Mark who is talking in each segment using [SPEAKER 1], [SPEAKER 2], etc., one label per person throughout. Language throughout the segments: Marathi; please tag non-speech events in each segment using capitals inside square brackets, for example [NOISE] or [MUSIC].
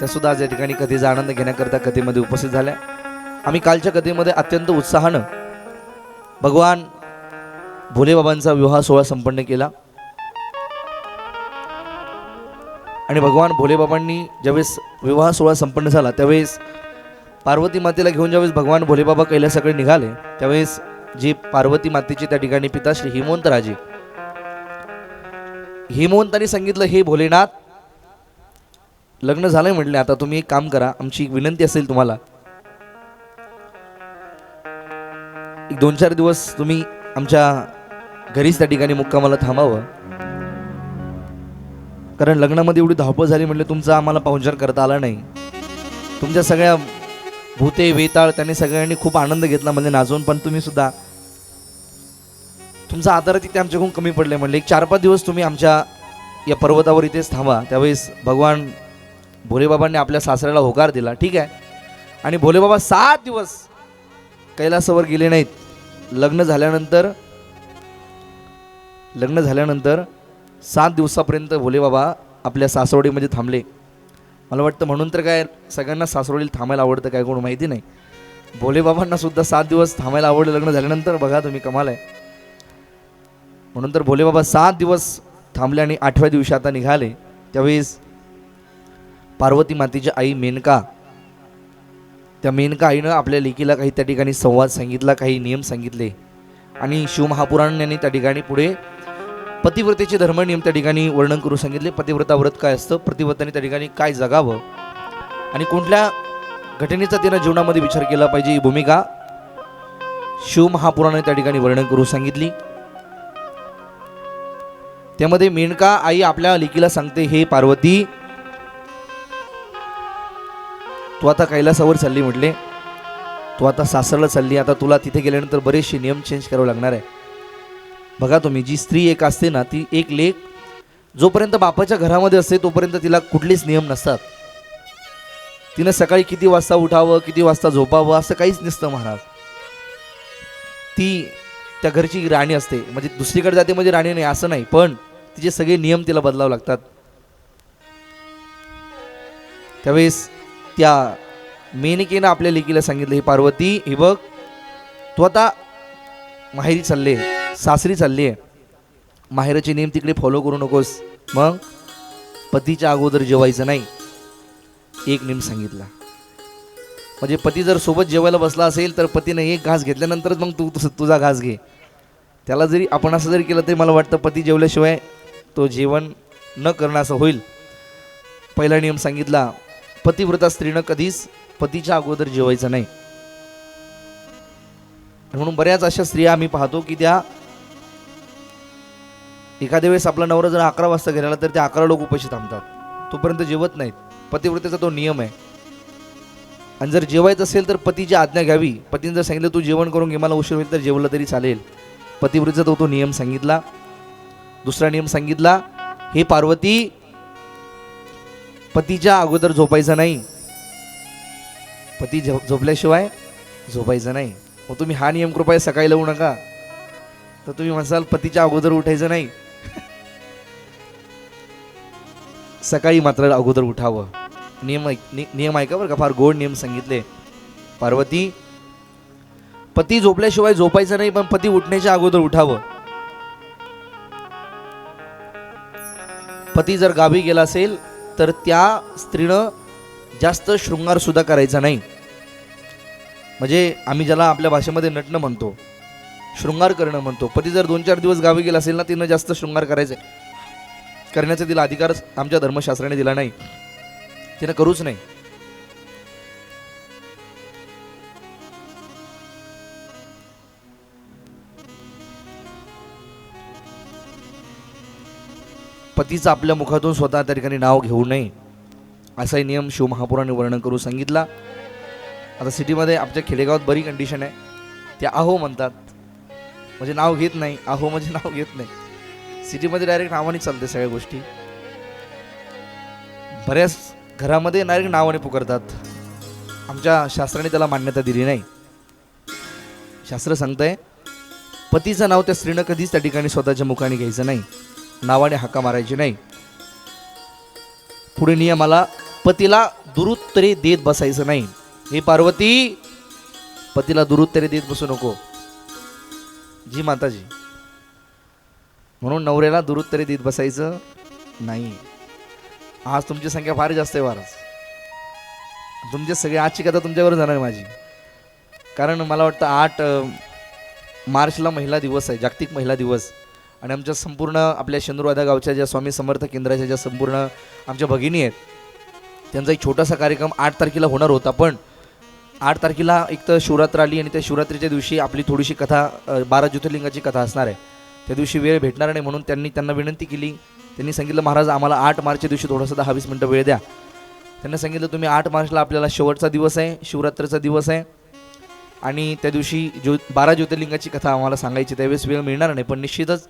[SPEAKER 1] त्या सुद्धा आज या ठिकाणी कथेचा आनंद घेण्याकरता कथेमध्ये उपस्थित झाल्या. आम्ही कालच्या कथेमध्ये अत्यंत उत्साहानं भगवान भोलेबाबांचा विवाह सोहळा संपन्न केला. आणि भगवान भोलेबाबांनी ज्यावेळेस विवाह सोहळा संपन्न झाला त्यावेळेस पार्वती मातेला घेऊन ज्यावेळेस भगवान भोलेबाबा कैलासाकडे निघाले त्यावेळेस जी पार्वती मातेची त्या ठिकाणी पिता श्री हिमवंतराजे हिमवंतांनी सांगितलं हे भोलेनाथ लग्न झालंय म्हटले आता तुम्ही एक काम करा आमची एक विनंती असेल तुम्हाला. एक दोन चार दिवस तुम्ही आमच्या घरीच त्या ठिकाणी मुक्कामाला थांबावं. कारण लग्नामध्ये एवढी धावपळ झाली म्हटलं तुमचा आम्हाला पाहुणचार करता आला नाही. तुमच्या सगळ्या भूते वेताळ त्यांनी सगळ्यांनी खूप आनंद घेतला म्हणजे नाचून पण तुम्ही सुद्धा. तुमचा आदर तिथे आमच्याकडून कमी पडले म्हणले एक चार पाच दिवस तुम्ही आमच्या या पर्वतावर इथेच थांबा. त्यावेळेस भगवान भोलेबाबांनी आपल्या सासऱ्याला होकार दिला ठीक आहे? आणि भोलेबाबा सात दिवस कैलासावर गेले नाहीत. लग्न झाल्यानंतर लग्न झाल्यानंतर सात दिवसापर्यंत भोलेबाबा आपल्या सासवडीमध्ये थांबले. मला वाटतं म्हणून तर काय सगळ्यांना सासवडीला थांबायला आवडतं काय कोण माहिती नाही. भोलेबाबांना सुद्धा सात दिवस थांबायला आवडलं लग्न झाल्यानंतर. बघा तुम्ही कमाल आहे. म्हणून तर भोलेबाबा सात दिवस थांबले आणि आठव्या दिवशी आता निघाले. त्यावेळेस पार्वती मातेची आई मेनका. त्या मेनका आईनं आपल्या लेकीला काही त्या ठिकाणी संवाद सांगितला काही नियम सांगितले. आणि शिवमहापुराणांनी त्या ठिकाणी पुढे पतिव्रतेचे धर्म नियम त्या ठिकाणी वर्णन करू सांगितले. पतिव्रता व्रत काय असतं? पतिव्रताने त्या ठिकाणी काय जगावं? आणि कुठल्या घटनेचा तिनं जीवनामध्ये विचार केला पाहिजे ही भूमिका शिवमहापुराणे त्या ठिकाणी वर्णन करू सांगितली. त्यामध्ये मेनका आई आपल्या लेकीला सांगते हे पार्वती तू आता कैलासावर चालली म्हटले. तू आता सासरला चालली आता तुला तिथे गेल्यानंतर बरेचसे नियम चेंज करावे लागणार आहे. बघा तुम्ही जी स्त्री एक असते ना ती एक लेख जोपर्यंत बापाच्या घरामध्ये असते तोपर्यंत तिला कुठलेच नियम नसतात. तिनं सकाळी किती वाजता उठावं किती वाजता झोपावं असं काहीच नसतं महाराज. ती त्या घरची राणी असते. म्हणजे दुसरीकडे जाते म्हणजे राणी नाही असं नाही. पण तिचे सगळे नियम तिला बदलावे लागतात. त्यावेळेस त्या मेनिकेनं आपल्या लेकीला सांगितलं हे पार्वती हे बघ तू आता माहेरी चालले सासरी चालली आहे. माहेराचे नियम तिकडे फॉलो करू नकोस. मग पतीच्या अगोदर जेवायचं नाही. एक नियम सांगितला. म्हणजे पती जर सोबत जेवायला बसला असेल तर पतीने एक घास घेतल्यानंतरच मग तू तू- तुझा घास घे. त्याला जरी आपण असं जरी केलं तरी मला वाटतं पती जेवल्याशिवाय तो जेवण न करणं असं होईल. पहिला नियम सांगितला पतिव्रता स्त्रीनं कधीच पतीच्या अगोदर जेवायचं नाही. म्हणून बऱ्याच अशा स्त्रिया आम्ही पाहतो की त्या एखाद्या वेळेस आपला नवरा जर अकरा वाजता गेला तर त्या अकरा लोक उपाशी थांबतात. तोपर्यंत जेवत नाहीत. पतिव्रतेचा तो नियम आहे. आणि जर जेवायचं असेल तर पतीची आज्ञा घ्यावी. पतीने जर सांगितलं तू जेवण करून घे मला उशीर होईल तर जेवलं तरी चालेल. पतिव्रतेचा तो तो नियम सांगितला. दुसरा नियम सांगितला हे पार्वती पतीच्या अगोदर झोपायचं नाही. पती झोपल्याशिवाय झोपायचं नाही. मग तुम्ही हा नियम कृपया सकाळी लावू नका. तर तुम्ही म्हणसाल पतीच्या अगोदर उठायचं नाही. [LAUGHS] सकाळी मात्र अगोदर उठावं. नियम नियम ऐका बरं का? फार गोड नियम सांगितले. पार्वती पती झोपल्याशिवाय झोपायचं नाही पण पती उठण्याच्या अगोदर उठावं. पती जर गावी गेला असेल तर त्या स्त्रीनं जास्त शृंगारसुद्धा करायचा नाही. म्हणजे आम्ही ज्याला आपल्या भाषेमध्ये नटणं म्हणतो शृंगार करणं म्हणतो पती जर दोन चार दिवस गावी गेला असेल ना तिनं जास्त शृंगार करायचं करण्याचा तिला अधिकारच आमच्या धर्मशास्त्राने दिला नाही. तिनं करूच नाही. पतीचं आपल्या मुखातून स्वतः त्या ठिकाणी नाव घेऊ नये. असाही नियम शिवमहापुराने वर्णन करू सांगितला. आता सिटीमध्ये आमच्या खेडेगावात बरी कंडिशन आहे. ते आहो म्हणतात. म्हणजे नाव घेत नाही. आहो म्हणजे नाव घेत नाही. सिटीमध्ये डायरेक्ट नावाने चालते सगळ्या गोष्टी. बऱ्याच घरामध्ये डायरेक्ट नावाने पुकारतात. आमच्या शास्त्राने त्याला मान्यता दिली नाही. शास्त्र सांगतंय पतीचं नाव त्या स्त्रीनं कधीच त्या ठिकाणी स्वतःच्या मुखाने घ्यायचं नाही. नावाने हाका मारायची नाही. पुढे नियमाला पतीला दुरुत्तरे देत बसायचं नाही. हे पार्वती पतीला दुरुत्तरे देत बसू नको. जी माताजी. म्हणून नवऱ्याला दुरुत्तरे देत बसायचं नाही. आज तुमची संख्या फार जास्त आहे महाराज. तुमचे सगळे आजची कथा तुमच्यावर जाणार माझी. कारण मला वाटतं आठ मार्चला महिला दिवस आहे जागतिक महिला दिवस. आणि आमच्या संपूर्ण आपल्या शंदुराधा गावच्या ज्या स्वामी समर्थ केंद्राच्या ज्या संपूर्ण आमच्या भगिनी आहेत त्यांचा एक छोटासा कार्यक्रम आठ तारखेला होणार होता. पण आठ तारखेला एक तर शिवरात्र आली आणि त्या शिवरात्रीच्या दिवशी आपली थोडीशी कथा बारा ज्योतिर्लिंगाची कथा असणार आहे. त्या दिवशी वेळ भेटणार नाही म्हणून त्यांनी त्यांना विनंती केली. त्यांनी सांगितलं महाराज आम्हाला आठ मार्चच्या दिवशी थोडंसं दहा वीस मिनटं वेळ द्या. त्यांना सांगितलं तुम्ही आठ मार्चला आपल्याला शेवटचा दिवस आहे शिवरात्रीचा दिवस आहे. आणि त्या दिवशी ज्यो बारा ज्योतिर्लिंगाची कथा आम्हाला सांगायची त्यावेळेस वेळ मिळणार नाही. पण निश्चितच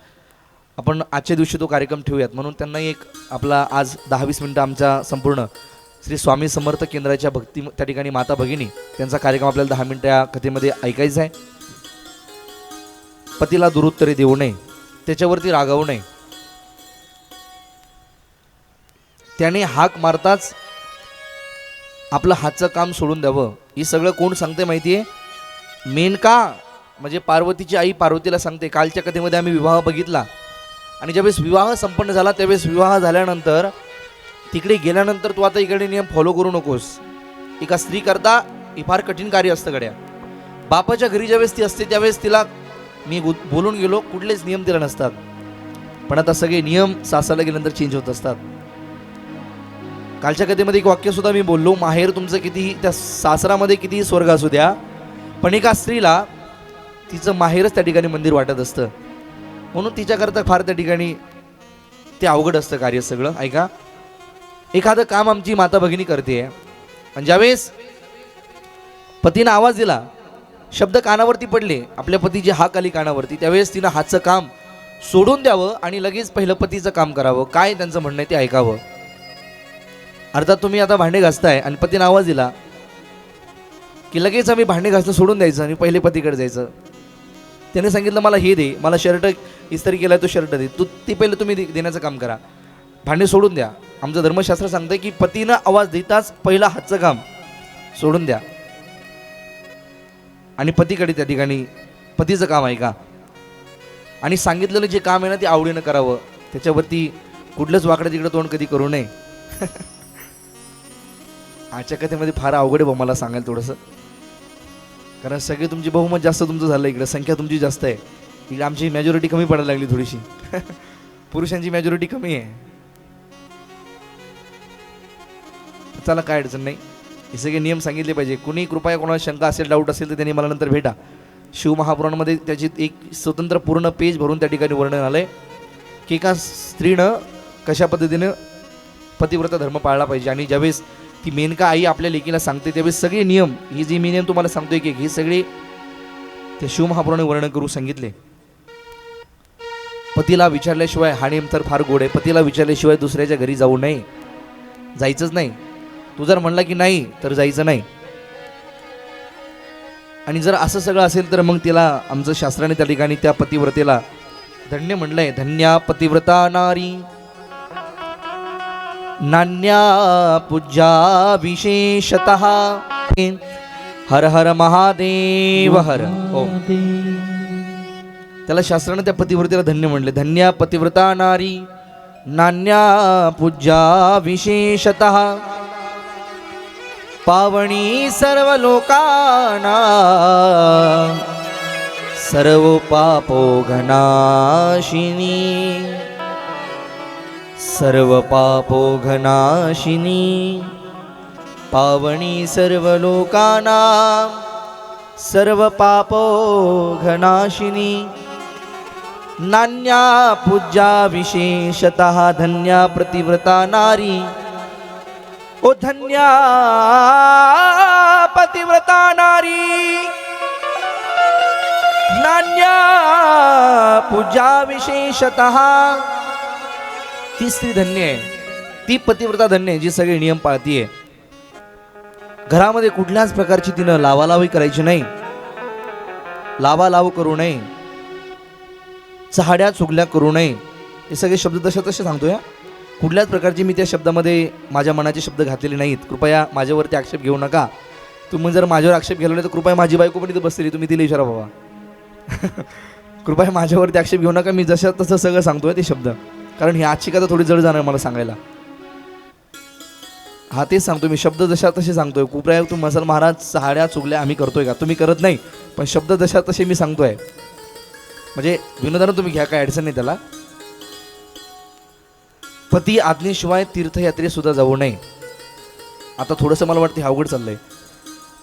[SPEAKER 1] आपण आजच्या दिवशी तो कार्यक्रम ठेवूयात. म्हणून त्यांना एक आपला आज दहा वीस मिनटं आमच्या संपूर्ण श्री स्वामी समर्थ केंद्राच्या भक्ती त्या ठिकाणी माता भगिनी त्यांचा कार्यक्रम आपल्याला दहा मिनटं या कथेमध्ये ऐकायचा आहे. पतीला दुरुत्तरे देऊ नये त्याच्यावरती रागावू नये. त्याने हाक मारताच आपलं हातचं काम सोडून द्यावं. हे सगळं कोण सांगते माहिती आहे मेनका म्हणजे पार्वतीची आई पार्वतीला सांगते. कालच्या कथेमध्ये आम्ही विवाह बघितला. आणि ज्यावेळेस विवाह संपन्न झाला त्यावेळेस विवाह झाल्यानंतर तिकडे गेल्यानंतर तू आता इकडे नियम फॉलो करू नकोस. एका स्त्री करता हे फार कठीण कार्य असतं गड्या. बापाच्या घरी ज्यावेळेस ती असते त्यावेळेस तिला मी बोलून गेलो कुठलेच नियम तिला नसतात. पण आता सगळे नियम सासाला गेल्यानंतर चेंज होत असतात. कालच्या कथेमध्ये एक वाक्य सुद्धा मी बोललो माहेर तुमचं कितीही त्या सासरामध्ये कितीही स्वर्ग असू द्या पण एका स्त्रीला तिचं माहेरच त्या ठिकाणी मंदिर वाटत असतं. म्हणून तिच्याकरता फार त्या ठिकाणी ते अवघड असतं कार्य सगळं. ऐका. एखादं काम आमची माता भगिनी करते. आणि ज्यावेळेस पतीनं आवाज दिला शब्द कानावरती पडले आपल्या पतीची हाक आली कानावरती त्यावेळेस तिनं हातचं काम सोडून द्यावं आणि लगेच पहिलं पतीचं काम करावं. काय त्यांचं म्हणणं आहे ते ऐकावं. अर्थात तुम्ही आता भांडे घासताय आणि पतीनं आवाज दिला की लगेच आम्ही भांडे घासणं सोडून द्यायचं आणि पहिले पतीकडे जायचं. त्याने सांगितलं मला हे दे मला शर्ट इस्त्री केला तो शर्ट दे. तू ती पहिले तुम्ही देण्याचं काम करा. भांडे सोडून द्या. आमचं धर्मशास्त्र सांगतं की पतीनं आवाज देताच पहिलं हातचं काम सोडून द्या. आणि पतीकडे त्या ठिकाणी पतीचं काम आहे का आणि सांगितलेलं जे काम आहे ना ते आवडीनं करावं. त्याच्यावरती कुठलंच वाकडं तिकडं तोंड कधी करू नये. [LAUGHS] आजच्या कथेमध्ये फार अवघड आहे बा मला सांगायला थोडंसं. कारण सगळे तुमची बहुमत जास्त तुमचं झालं इकडं. संख्या तुमची जास्त आहे. इकडे आमची मेजॉरिटी कमी पडायला लागली थोडीशी. [LAUGHS] पुरुषांची मेजॉरिटी कमी आहे. चला काय अडचण नाही. हे सगळे नियम सांगितले पाहिजे. कुणी कृपया कोणाला शंका असेल डाऊट असेल तर त्यांनी मला नंतर भेटा. शिवमहापुराणमध्ये त्याची एक स्वतंत्र पूर्ण पेज भरून त्या ठिकाणी वर्णन आलंय. की एका स्त्रीनं कशा पद्धतीनं पतिव्रता धर्म पाळला पाहिजे. आणि ज्यावेळेस ती मेनका आई आपल्या लेकीला सांगते त्यावेळेस सगळे नियम ही जी मी नियम तुम्हाला सांगतोय की हे सगळे ते शिवमहापुराने वर्णन करू सांगितले. पतीला विचारल्याशिवाय हा नियम तर फार गोड आहे. पतीला विचारल्याशिवाय दुसऱ्याच्या घरी जाऊ नये. जायचंच नाही. तू जर म्हणला की नाही तर जायचं नाही. आणि जर असं सगळं असेल तर मग तिला आमचं शास्त्राने त्या ठिकाणी त्या पतिव्रतेला धन्य म्हणलंय धन्या पतिव्रता नारी. नान्या पूज्या विशेषत हर हर महादेव हर। हो त्याला शास्त्रानं त्या पतिव्रतेला धन्य म्हणले धन्या पतिव्रता नारी नान्या पूज्या विशेषत पावणी सर्व लोकाना सर्व पापो घनाशिनी सर्व पापोघनाशिनी पावणी सर्व लोकाना सर्व पापोघनाशिनी नान्या पूज्या विशेषत धन्या प्रतिव्रता नारी ओ धन्या पतिव्रता नारी नान्या पूजा विशेषतः ती स्त्री धन्य आहे. ती पतिव्रता धन्य आहे जी सगळे नियम पाळतीये. घरामध्ये कुठल्याच प्रकारची तिनं लावालावी करायची नाही. लावालाव करू नये. चहाड्या चुगल्या करू नये. हे सगळे शब्द तसे तसे सांगतो या कुठल्याच प्रकारची मी त्या शब्दामध्ये माझ्या मनाचे शब्द घातलेले नाहीत. कृपया माझ्यावरती आक्षेप घेऊ नका. तुम्ही जर माझ्यावर आक्षेप घेतला नाही तर कृपया माझी बायको पण इथे बसलेली तुम्ही तिला विचारा बाबा. [LAUGHS] कृपया माझ्यावरती आक्षेप घेऊ नका मी जशा तसं सगळं सांगतोय ते शब्द. कारण ही आजची कथा थोडी जड जाणार मला सांगायला. हा तेच सांगतो मी शब्द जशा तसे सांगतोय. कृपया तू मसल महाराज साड्या चुगल्या आम्ही करतोय का? तुम्ही करत नाही पण शब्द जशा तसे मी सांगतोय. म्हणजे विनोदानं तुम्ही घ्या काय अडचण नाही त्याला. पती आज्ञेशिवाय तीर्थयात्रेसुद्धा जाऊ नये. आता थोडंसं मला वाटतं अवघड चाललंय.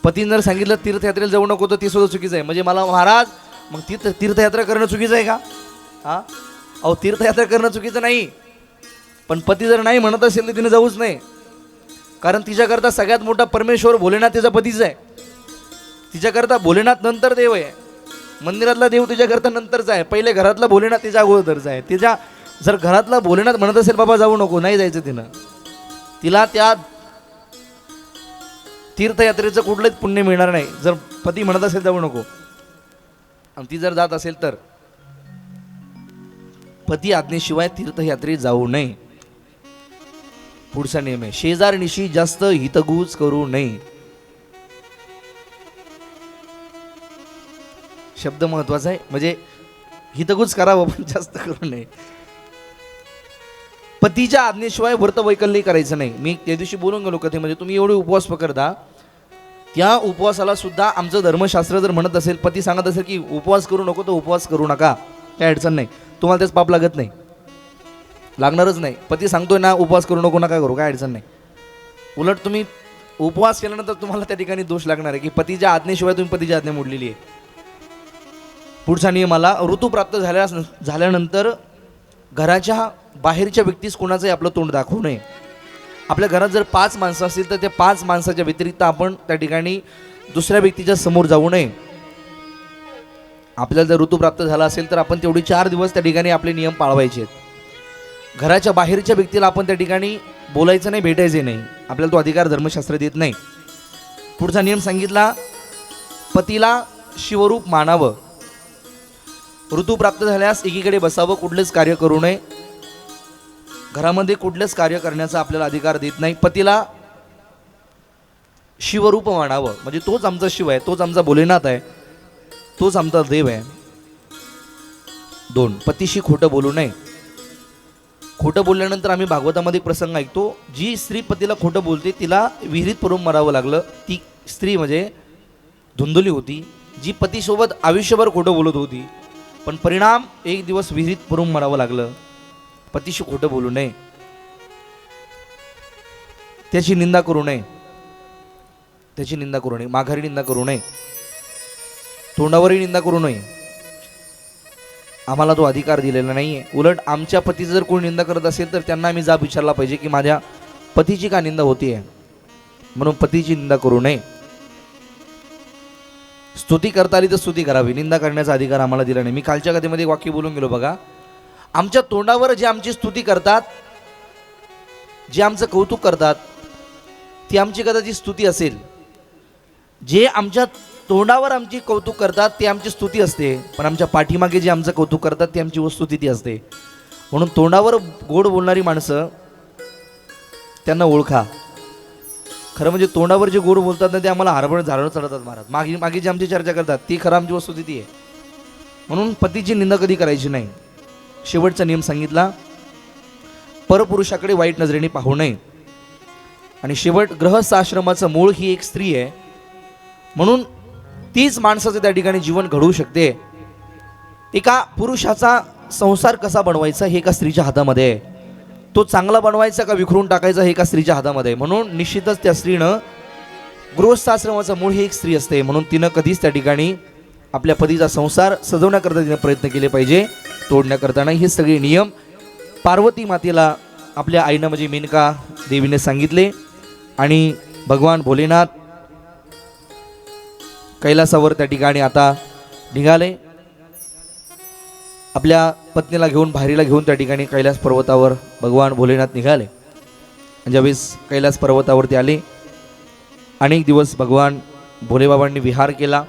[SPEAKER 1] पतीने जर सांगितलं तीर्थयात्रेला जाऊ नको तर ती सुद्धा चुकीचं आहे. म्हणजे मला महाराज मग तीर्थ तीर्थयात्रा करणं चुकीचं आहे का? हा? अहो तीर्थयात्रा करणं चुकीचं नाही. पण पती जर नाही म्हणत असेल तर तिने जाऊच नाही. कारण तिच्याकरता सगळ्यात मोठा परमेश्वर भोलेनाथ तिचा पतीच आहे. तिच्याकरता भोलेनाथ नंतर देव आहे. मंदिरातला देव तिच्याकरता नंतरचा आहे. पहिले घरातला भोलेनाथ तिच्या अगोदरचा आहे. तिच्या जर घरातला भोलेनाथ म्हणत असेल बाबा जाऊ नको नाही जायचं तिनं. तिला त्या तीर्थयात्रेचं कुठलंच पुण्य मिळणार नाही. जर पती म्हणत असेल जाऊ नको. आणि ती जर जात असेल तर पती आज्ञेशिवाय तीर्थयात्रेत जाऊ नये. पुढचा नियम आहे शेजारनिशी जास्त हितगुज करू नये. शब्द महत्त्वाचा आहे म्हणजे हितगुज करावं पण जास्त करू नये. पतीच्या आज्ञेशिवाय व्रत वैकल्य करायचं नाही. मी त्या दिवशी बोलून गेलो कथेमध्ये तुम्ही एवढे उपवास पकडता त्या उपवासाला सुद्धा आमचं धर्मशास्त्र जर म्हणत असेल पती सांगत असेल की उपवास करू नको तर उपवास करू नका. काय अडचण नाही. तुम्हाला त्याच पाप लागत नाही. लागणारच नाही. पती सांगतोय ना उपवास करू नको नका करू काय अडचण नाही. उलट तुम्ही उपवास केल्यानंतर तुम्हाला त्या ठिकाणी दोष लागणार आहे की पतीच्या आज्ञेशिवाय तुम्ही पतीच्या आज्ञा मोडलेली आहे. पुढचा नियमाला ऋतू प्राप्त झाल्या झाल्यानंतर घराच्या बाहेरच्या व्यक्तीस कोणाचंही आपलं तोंड दाखवू नये. आपल्या घरात जर पाच माणसं असतील तर त्या पाच माणसाच्या व्यतिरिक्त आपण त्या ठिकाणी दुसऱ्या व्यक्तीच्या समोर जाऊ नये. आपल्याला जर ऋतू प्राप्त झाला असेल तर आपण तेवढी चार दिवस त्या ठिकाणी आपले नियम पाळवायचे आहेत. घराच्या बाहेरच्या व्यक्तीला आपण त्या ठिकाणी बोलायचं नाही भेटायचे नाही. आपल्याला तो अधिकार धर्मशास्त्र देत नाही. पुढचा नियम सांगितला पतीला शिवरूप मानावं. ऋतू प्राप्त झाल्यास एकीकडे बसावं कुठलेच कार्य करू नये. घरामध्ये कुठलेच कार्य करण्याचा आपल्याला अधिकार देत नाही. पतीला शिवरूप मानावं. म्हणजे तोच आमचा शिव आहे तोच आमचा भोलेनाथ आहे. तोच आमचा देव आहे. दोन पतीशी खोटं बोलू नये. खोटं बोलल्यानंतर आम्ही भागवतामध्ये एक प्रसंग ऐकतो जी स्त्री पतीला खोटं बोलते तिला विहिरीत पडून मरावं लागलं. ती स्त्री म्हणजे धुंदली होती जी पतीसोबत आयुष्यभर खोटं बोलत होती. पण परिणाम एक दिवस विहिरीत पडून मरावं लागलं. पतीशी खोटं बोलू नये. त्याची निंदा करू नये. त्याची निंदा करू नये. माघारी निंदा करू नये. तोंडावरही निंदा करू नये. आम्हाला तो अधिकार दिलेला नाही आहे उलट आमच्या पतीचं जर कोणी निंदा करत असेल तर त्यांना आम्ही जाब विचारला पाहिजे की माझ्या पतीची का निंदा होती आहे म्हणून पतीची निंदा करू नये. स्तुती करता आली तर स्तुती करावी. निंदा करण्याचा अधिकार आम्हाला दिला नाही. मी कालच्या कथेमध्ये वाक्य बोलून गेलो बघा. आमच्या तोंडावर जे आमची स्तुती करतात जे आमचं कौतुक करतात ती आमची कदाचित स्तुती असेल. जे आमच्या तोंडावर आमची कौतुक करतात ते आमची स्तुती असते. पण आमच्या पाठीमागे जे आमचं कौतुक करतात ते आमची वस्तुस्थिती असते. म्हणून तोंडावर गोड बोलणारी माणसं त्यांना ओळखा. खरं म्हणजे तोंडावर जे गोड बोलतात ना ते आम्हाला हरभर झाडं चढतात महाराज. मागे मागे जी आमची चर्चा करतात ती खरं आमची वस्तुस्थिती आहे. म्हणून पतीची निंदा कधी करायची नाही. शेवटचा नियम सांगितला परपुरुषाकडे वाईट नजरेने पाहू नये. आणि शेवट ग्रहस्थ आश्रमाचं मूळ ही एक स्त्री आहे. म्हणून तीच माणसाचं त्या ठिकाणी जीवन घडवू शकते. एका पुरुषाचा संसार कसा बनवायचा हे एका स्त्रीच्या हातामध्ये. आहे तो चांगला बनवायचा का विखरून टाकायचा हे एका स्त्रीच्या हातामध्ये. आहे म्हणून निश्चितच त्या स्त्रीनं गृहस्थाश्रमाचं मूळ ही एक स्त्री असते. म्हणून तिनं कधीच त्या ठिकाणी आपल्या पतीचा संसार सजवण्याकरता तिनं प्रयत्न केले पाहिजे. तोडण्याकरता नाही हे सगळे नियम पार्वती मातेला आपल्या आईनं म्हणजे मेनका देवीने सांगितले. आणि भगवान भोलेनाथ कैलासावर त्या ठिकाणी आता निघाले. आपल्या पत्नीला घेऊन भारीला घेऊन त्या ठिकाणी कैलास पर्वतावर भगवान भोलेनाथ निघाले. ज्यावेळेस कैलास पर्वतावरती आले अनेक दिवस भगवान भोलेबाबांनी विहार केला.